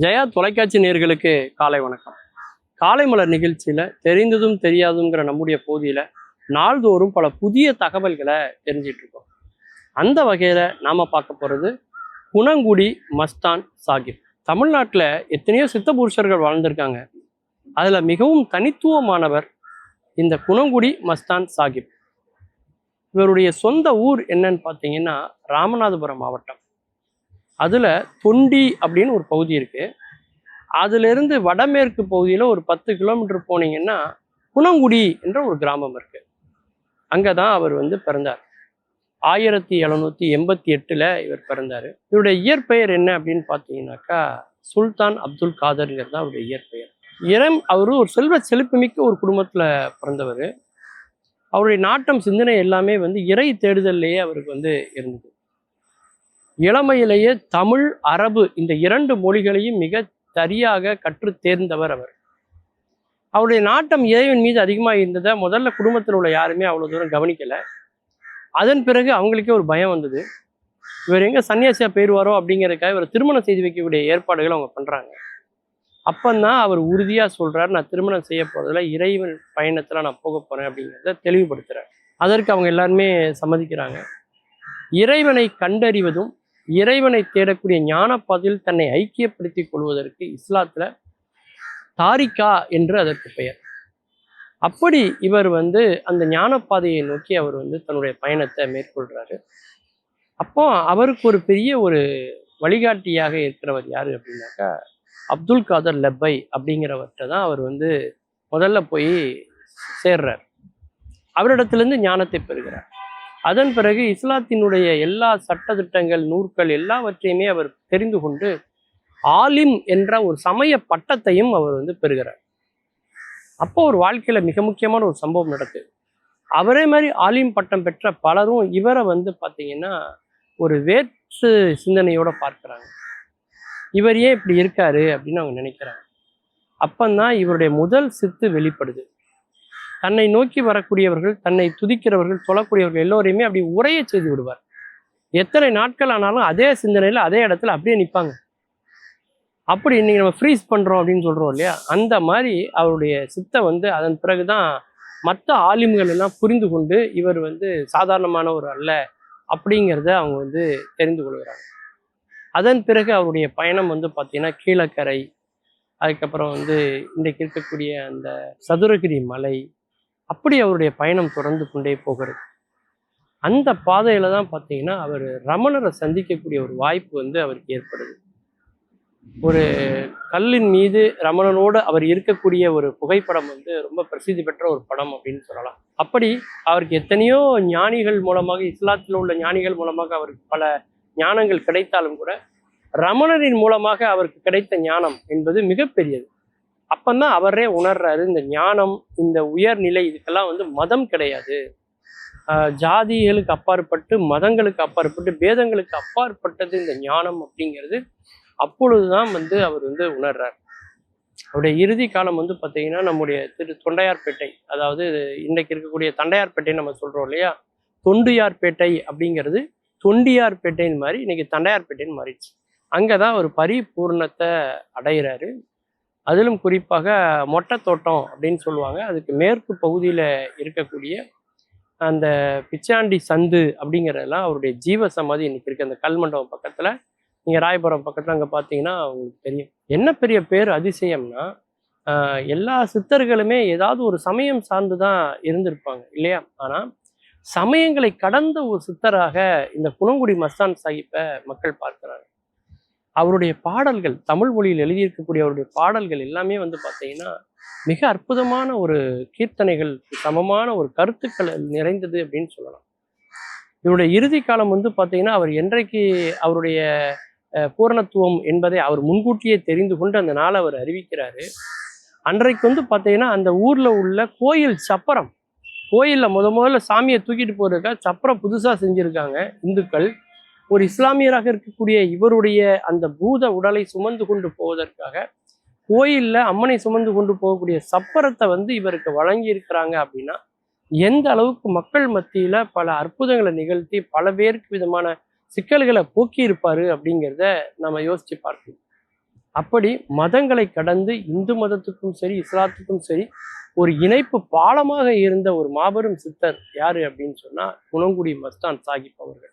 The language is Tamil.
ஜெயா தொலைக்காட்சி நேர்களுக்கு காலை வணக்கம். காலை மலர் நிகழ்ச்சியில் தெரிந்ததும் தெரியாதுங்கிற நம்முடைய பகுதியில் நாள்தோறும் பல புதிய தகவல்களை தெரிஞ்சிட்டு இருக்கோம். அந்த வகையில் நாம் பார்க்க போகிறது குணங்குடி மஸ்தான் சாகிப். தமிழ்நாட்டில் எத்தனையோ சித்த புருஷர்கள் வாழ்ந்திருக்காங்க. அதில் மிகவும் தனித்துவமானவர் இந்த குணங்குடி மஸ்தான் சாகிப். இவருடைய சொந்த ஊர் என்னன்னு பார்த்தீங்கன்னா ராமநாதபுரம் மாவட்டம். அதில் தொண்டி அப்படின்னு ஒரு பகுதி இருக்குது அதிலிருந்து வடமேற்கு பகுதியில் ஒரு பத்து கிலோமீட்டர் போனீங்கன்னா குணங்குடி என்ற ஒரு கிராமம் இருக்குது அங்கே தான் அவர் வந்து பிறந்தார். ஆயிரத்தி எழுநூற்றி எண்பத்தி எட்டில் இவர் பிறந்தார். இவருடைய இயற்பெயர் என்ன அப்படின்னு பார்த்தீங்கன்னாக்கா சுல்தான் அப்துல் காதர்ங்கிறது தான் அவருடைய இயற்பெயர். இரம் அவரு ஒரு செல்வ செழிப்புமிக்க ஒரு குடும்பத்தில் பிறந்தவர். அவருடைய நாட்டம் சிந்தனை எல்லாமே வந்து இறை தேடுதல்லையே அவருக்கு வந்து இருந்தது. இளமையிலேயே தமிழ் அரபு இந்த இரண்டு மொழிகளையும் மிக சரியாக கற்று தேர்ந்தவர் அவர். அவருடைய நாட்டம் இறைவன் மீது அதிகமாக இருந்ததை முதல்ல குடும்பத்தில் உள்ள யாருமே அவ்வளோ தூரம் கவனிக்கலை. அதன் பிறகு அவங்களுக்கே ஒரு பயம் வந்தது. இவர் எங்கே சன்னியாசியாக போயிடுவாரோ அப்படிங்கிறதுக்காக இவர் திருமணம் செய்து வைக்கக்கூடிய ஏற்பாடுகள் அவங்க பண்ணுறாங்க அப்போந்தான் அவர் உறுதியாக சொல்கிறார் நான் திருமணம் செய்ய போகிறதுல இறைவன் பயணத்தில் நான் போக போகிறேன் அப்படிங்கிறத தெளிவுபடுத்துகிறார் அதற்கு அவங்க எல்லாருமே சம்மதிக்கிறாங்க. இறைவனை கண்டறிவதும் இறைவனை தேடக்கூடிய ஞானப்பாதையில் தன்னை ஐக்கியப்படுத்திக் கொள்வதற்கு இஸ்லாத்துல தாரிகா என்று அதற்கு பெயர். அப்படி இவர் வந்து அந்த ஞானப்பாதையை நோக்கி அவர் வந்து தன்னுடைய பயணத்தை மேற்கொள்றாரு. அப்போ அவருக்கு ஒரு பெரிய ஒரு வழிகாட்டியாக இருக்கிறவர் யாரு அப்படின்னாக்கா அப்துல் காதர் லெப்பை அப்படிங்கிறவர்கிட்ட தான் அவர் வந்து முதல்ல போய் சேர்றார். அவரிடத்துலேருந்து ஞானத்தை பெறுகிறார். அதன் பிறகு இஸ்லாத்தினுடைய எல்லா சட்டதிட்டங்கள் நூற்கள் எல்லாவற்றையுமே அவர் தெரிந்து கொண்டு ஆலிம் என்ற ஒரு சமய பட்டத்தையும் அவர் வந்து பெறுகிறார். அப்போ ஒரு வாழ்க்கையில் மிக முக்கியமான ஒரு சம்பவம் நடக்குது. அவரே மாதிரி ஆலிம் பட்டம் பெற்ற பலரும் இவரை வந்து பார்த்தீங்கன்னா ஒரு வேற்று சிந்தனையோட பார்க்குறாங்க. இவர் ஏன் இப்படி இருக்காரு அப்படின்னு அவங்க நினைக்கிறாங்க. அப்பந்தான் இவருடைய முதல் சித்து வெளிப்படுது. தன்னை நோக்கி வரக்கூடியவர்கள் தன்னை துதிக்கிறவர்கள் சொல்லக்கூடியவர்கள் எல்லோரையுமே அப்படி உரைய செய்து விடுவார். எத்தனை நாட்கள் ஆனாலும் அதே சிந்தனையில் அதே இடத்துல அப்படியே நிற்பாங்க அப்படி இன்னைக்கு நம்ம ஃப்ரீஸ் பண்ணுறோம் அப்படின்னு சொல்கிறோம் இல்லையா? அந்த மாதிரி அவருடைய சித்தை வந்து அதன் பிறகு தான் மற்ற ஆலிம்கள் எல்லாம் புரிந்து கொண்டு இவர் வந்து சாதாரணமான ஒரு அல்ல அப்படிங்கிறத அவங்க வந்து தெரிந்து கொள்கிறாங்க. அதன் பிறகு அவருடைய பயணம் வந்து பார்த்திங்கன்னா கீழக்கரை அதுக்கப்புறம் வந்து இன்றைக்கு இருக்கக்கூடிய அந்த சதுரகிரி மலை அப்படி அவருடைய பயணம் தொடர்ந்து கொண்டே போகிறது. அந்த பாதையில தான் பார்த்தீங்கன்னா அவர் ரமணரை சந்திக்கக்கூடிய ஒரு வாய்ப்பு வந்து அவருக்கு ஏற்படுது. ஒரு கல்லின் மீது ரமணனோடு அவர் இருக்கக்கூடிய ஒரு புகைப்படம் வந்து ரொம்ப பிரசித்தி பெற்ற ஒரு படம் அப்படின்னு சொல்லலாம். அப்படி அவருக்கு எத்தனையோ ஞானிகள் மூலமாக இஸ்லாத்தில் உள்ள ஞானிகள் மூலமாக அவருக்கு பல ஞானங்கள் கிடைத்தாலும் கூட ரமணரின் மூலமாக அவருக்கு கிடைத்த ஞானம் என்பது மிகப்பெரியது. அப்பந்தான் அவரே உணர்றாரு இந்த ஞானம் இந்த உயர்நிலை இதுக்கெல்லாம் வந்து மதம் கிடையாது. ஜாதிகளுக்கு அப்பாற்பட்டு மதங்களுக்கு அப்பாற்பட்டு பேதங்களுக்கு அப்பாற்பட்டது இந்த ஞானம் அப்படிங்கிறது அப்பொழுதுதான் வந்து அவர் வந்து உணர்றார். அவருடைய இறுதி காலம் வந்து பார்த்தீங்கன்னா நம்முடைய திரு தொண்டையார்பேட்டை அதாவது இன்றைக்கு இருக்கக்கூடிய தண்டையார்பேட்டை நம்ம சொல்கிறோம் இல்லையா? தொண்டியார்பேட்டை அப்படிங்கிறது தொண்டியார்பேட்டைன்னு மாதிரி இன்னைக்கு தண்டையார்பேட்டைன்னு மாறிடுச்சு. அங்கே தான் ஒரு பரிபூர்ணத்தை அடைகிறாரு அதிலும் குறிப்பாக மொட்டை தோட்டம் அப்படின்னு சொல்லுவாங்க. அதுக்கு மேற்கு பகுதியில் இருக்கக்கூடிய அந்த பிச்சாண்டி சந்து அப்படிங்கிறதெல்லாம் அவருடைய ஜீவ சமாதி இன்னைக்கு இருக்கு. அந்த கல்மண்டபம் பக்கத்தில் நீங்கள் ராயபுரம் பக்கத்தில் அங்கே பார்த்தீங்கன்னா உங்களுக்கு தெரியும். என்ன பெரிய பேர் அதிசயம்னா எல்லா சித்தர்களுமே ஏதாவது ஒரு சமயம் சார்ந்து தான் இருந்திருப்பாங்க இல்லையா? ஆனால் சமயங்களை கடந்த ஒரு சித்தராக இந்த குணங்குடி மஸ்தான் சாஹிப்பை மக்கள் பார்க்குறாங்க. அவருடைய பாடல்கள் தமிழ் மொழியில் எழுதியிருக்கக்கூடிய அவருடைய பாடல்கள் எல்லாமே வந்து பார்த்தீங்கன்னா மிக அற்புதமான ஒரு கீர்த்தனைகள் சமமான ஒரு கருத்துக்கள் நிறைந்தது அப்படின்னு சொல்லலாம். இவருடைய இறுதி காலம் வந்து பார்த்தீங்கன்னா அவர் என்றைக்கு அவருடைய பூரணத்துவம் என்பதை அவர் முன்கூட்டியே தெரிந்து கொண்டு அந்த நாளை அவர் அறிவிக்கிறாரு. அன்றைக்கு வந்து பார்த்தீங்கன்னா அந்த ஊரில் உள்ள கோயில் சப்பரம் கோயிலில் முத முதல்ல சாமியை தூக்கிட்டு போகிறதுக்காக சப்பரம் புதுசாக செஞ்சுருக்காங்க இந்துக்கள். ஒரு இஸ்லாமியராக இருக்கக்கூடிய இவருடைய அந்த பூத உடலை சுமந்து கொண்டு போவதற்காக கோயிலில் அம்மனை சுமந்து கொண்டு போகக்கூடிய சப்பரத்தை வந்து இவருக்கு வழங்கி இருக்கிறாங்க அப்படின்னா எந்த அளவுக்கு மக்கள் மத்தியில் பல அற்புதங்களை நிகழ்த்தி பல பேருக்கு விதமான சிக்கல்களை போக்கி இருப்பாரு அப்படிங்கிறத நம்ம யோசிச்சு பார்க்கணும் அப்படி மதங்களை கடந்து இந்து மதத்துக்கும் சரி இஸ்லாத்துக்கும் சரி ஒரு இணைப்பு பாலமாக இருந்த ஒரு மாபெரும் சித்தர் யாரு அப்படின்னு சொன்னா குணங்குடி மஸ்தான் சாஹிப் அவர்கள்.